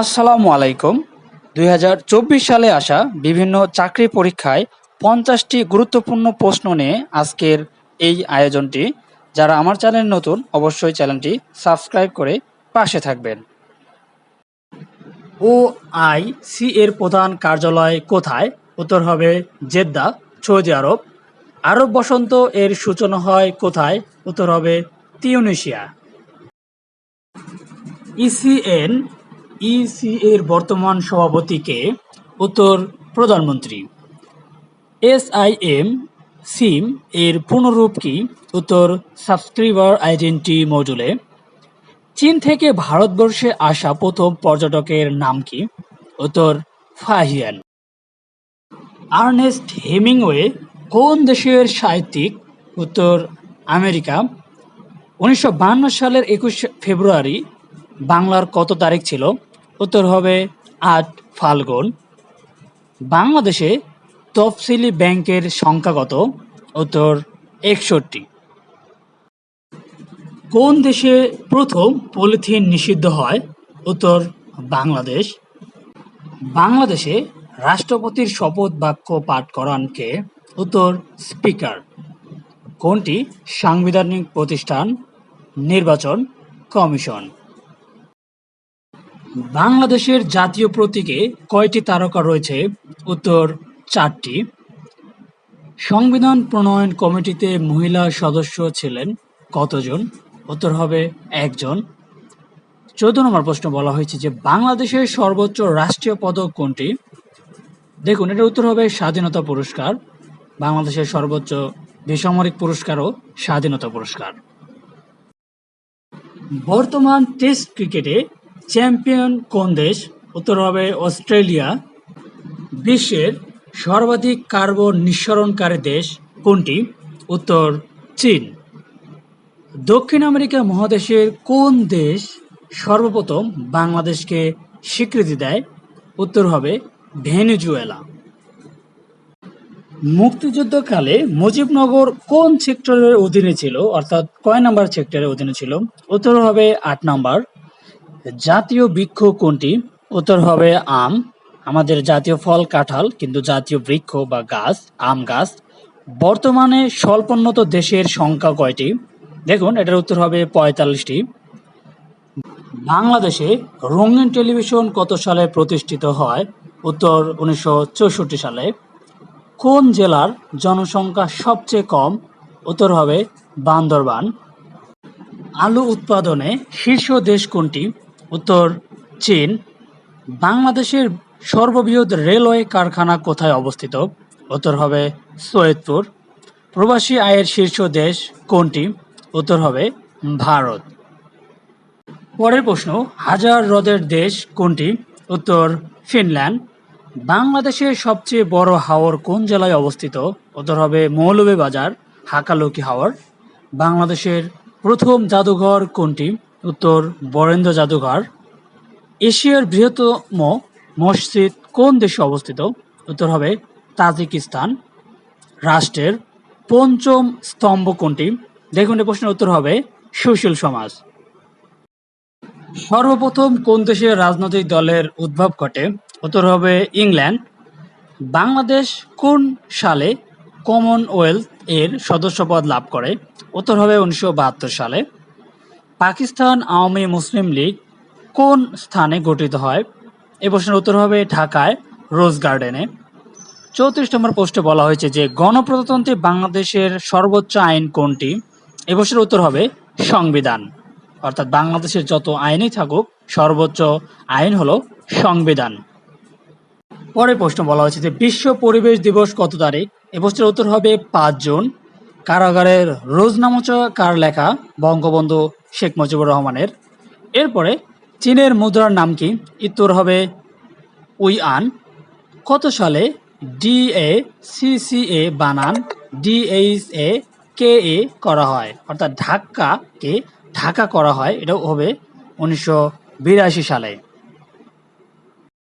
আসসালামু আলাইকুম। দুই হাজার চব্বিশ সালে আসা বিভিন্ন চাকরি পরীক্ষায় পঞ্চাশটি গুরুত্বপূর্ণ প্রশ্ন নিয়ে আজকের এই আয়োজনটি। যারা আমার চ্যানেল নতুন, অবশ্যই চ্যানেলটি সাবস্ক্রাইব করে পাশে থাকবেন। ও আই সি এর প্রধান কার্যালয় কোথায়? উত্তর হবে জেদ্দা, সৌদি আরব। আরব বসন্ত এর সূচনা হয় কোথায়? উত্তর হবে তিউনিশিয়া। ইসিএন ইসি এর বর্তমান সভাপতিকে উত্তর প্রধানমন্ত্রী। এস আই এম সিম এর পুনরূপ কি? উত্তর সাবস্ক্রাইবার আইডেন্টি মডুলে। চীন থেকে ভারতবর্ষে আসা প্রথম পর্যটকের নাম কি? উত্তর, ফাহিয়ান। আর্নেস্ট হেমিংওয়ে কোন দেশের সাহিত্যিক? উত্তর, আমেরিকা। উনিশশো সালের একুশ ফেব্রুয়ারি বাংলার কত তারিখ ছিল? উত্তর হবে আট ফাল্গুন। বাংলাদেশে তফসিলি ব্যাংকের সংখ্যা কত? উত্তর একষট্টি। কোন দেশে প্রথম পলিথিন নিষিদ্ধ হয়? উত্তর বাংলাদেশ। বাংলাদেশে রাষ্ট্রপতির শপথ বাক্য পাঠ করানকে উত্তর স্পিকার। কোনটি সাংবিধানিক প্রতিষ্ঠান? নির্বাচন কমিশন। বাংলাদেশের জাতীয় প্রতীকে কয়টি তারকা রয়েছে? উত্তর চারটি। সংবিধান প্রণয়ন কমিটিতে মহিলা সদস্য ছিলেন কতজন? উত্তর হবে একজন। চৌদ্দ নম্বর প্রশ্ন বলা হয়েছে যে বাংলাদেশের সর্বোচ্চ রাষ্ট্রীয় পদক কোনটি? দেখুন, এটার উত্তর হবে স্বাধীনতা পুরস্কার। বাংলাদেশের সর্বোচ্চ বেসামরিক পুরস্কারও স্বাধীনতা পুরস্কার। বর্তমান টেস্ট ক্রিকেটে চ্যাম্পিয়ন কোন দেশ? উত্তর হবে অস্ট্রেলিয়া। বিশ্বের সর্বাধিক কার্বন নিঃসরণকারী দেশ কোনটি? উত্তর, চীন। দক্ষিণ আমেরিকা মহাদেশের কোন দেশ সর্বপ্রথম বাংলাদেশকে স্বীকৃতি দেয়? উত্তর হবে ভেনেজুয়েলা। মুক্তিযুদ্ধকালে মুজিবনগর কোন সেক্টরের অধীনে ছিল? অর্থাৎ কয় নাম্বার সেক্টরের অধীনে ছিল? উত্তর হবে আট নাম্বার। জাতীয় বৃক্ষ কোনটি? উত্তর হবে আম। আমাদের জাতীয় ফল কাঁঠাল, কিন্তু জাতীয় বৃক্ষ বা গাছ, আম গাছ। বর্তমানে স্বল্পোন্নত দেশের সংখ্যা কয়টি? দেখুন, এটার উত্তর হবে পঁয়তাল্লিশটি। বাংলাদেশে রঙিন টেলিভিশন কত সালে প্রতিষ্ঠিত হয়? উত্তর উনিশশো চৌষট্টি সালে। কোন জেলার জনসংখ্যা সবচেয়ে কম? উত্তর হবে বান্দরবান। আলু উৎপাদনে শীর্ষ দেশ কোনটি? উত্তর, চীন। বাংলাদেশের সর্ববৃহৎ রেলওয়ে কারখানা কোথায় অবস্থিত? উত্তর হবে সৈয়দপুর। প্রবাসী আয়ের শীর্ষ দেশ কোনটি? উত্তর হবে ভারত। পরের প্রশ্ন, হাজার হ্রদের দেশ কোনটি? উত্তর, ফিনল্যান্ড। বাংলাদেশের সবচেয়ে বড় হাওর কোন জেলায় অবস্থিত? উত্তর হবে মৌলভীবাজার, হাকালুকি হাওর। বাংলাদেশের প্রথম জাদুঘর কোনটি? উত্তর, বরেন্দ্র জাদুঘর। এশিয়ার বৃহত্তম মসজিদ কোন দেশে অবস্থিত? উত্তর হবে তাজিকিস্তান। রাষ্ট্রের পঞ্চম স্তম্ভ কোনটি? দেখুন এই প্রশ্নের উত্তর হবে সুশীল সমাজ। সর্বপ্রথম কোন দেশের রাজনৈতিক দলের উদ্ভব ঘটে? উত্তর হবে ইংল্যান্ড। বাংলাদেশ কোন সালে কমনওয়েলথ এর সদস্যপদ লাভ করে? উত্তর হবে উনিশশো বাহাত্তর সালে। পাকিস্তান আওয়ামী মুসলিম লীগ কোন স্থানে গঠিত হয়? এ প্রশ্নের উত্তর হবে ঢাকায়, রোজ গার্ডেনে। চৌত্রিশ নম্বর পোস্টে বলা হয়েছে যে গণপ্রজাতন্ত্রী বাংলাদেশের সর্বোচ্চ আইন কোনটি? এ প্রশ্নের উত্তর হবে সংবিধান। অর্থাৎ বাংলাদেশের যত আইনই থাকুক, সর্বোচ্চ আইন হলো সংবিধান। পরের প্রশ্ন বলা হয়েছে যে বিশ্ব পরিবেশ দিবস কত তারিখ? এ প্রশ্নের উত্তর হবে পাঁচ জুন। কারাগারের রোজনামচা কার লেখা? বঙ্গবন্ধু শেখ মুজিবুর রহমানের। এরপরে চীনের মুদ্রার নাম কি? উত্তর হবে উই আন কত সালে ডিএ সিসিএ বানান? ডিএইচ এ কে এ করা হয়? অর্থাৎ ঢাকাকে ঢাকা করা হয়, এটাও হবে উনিশশো বিরাশি সালে।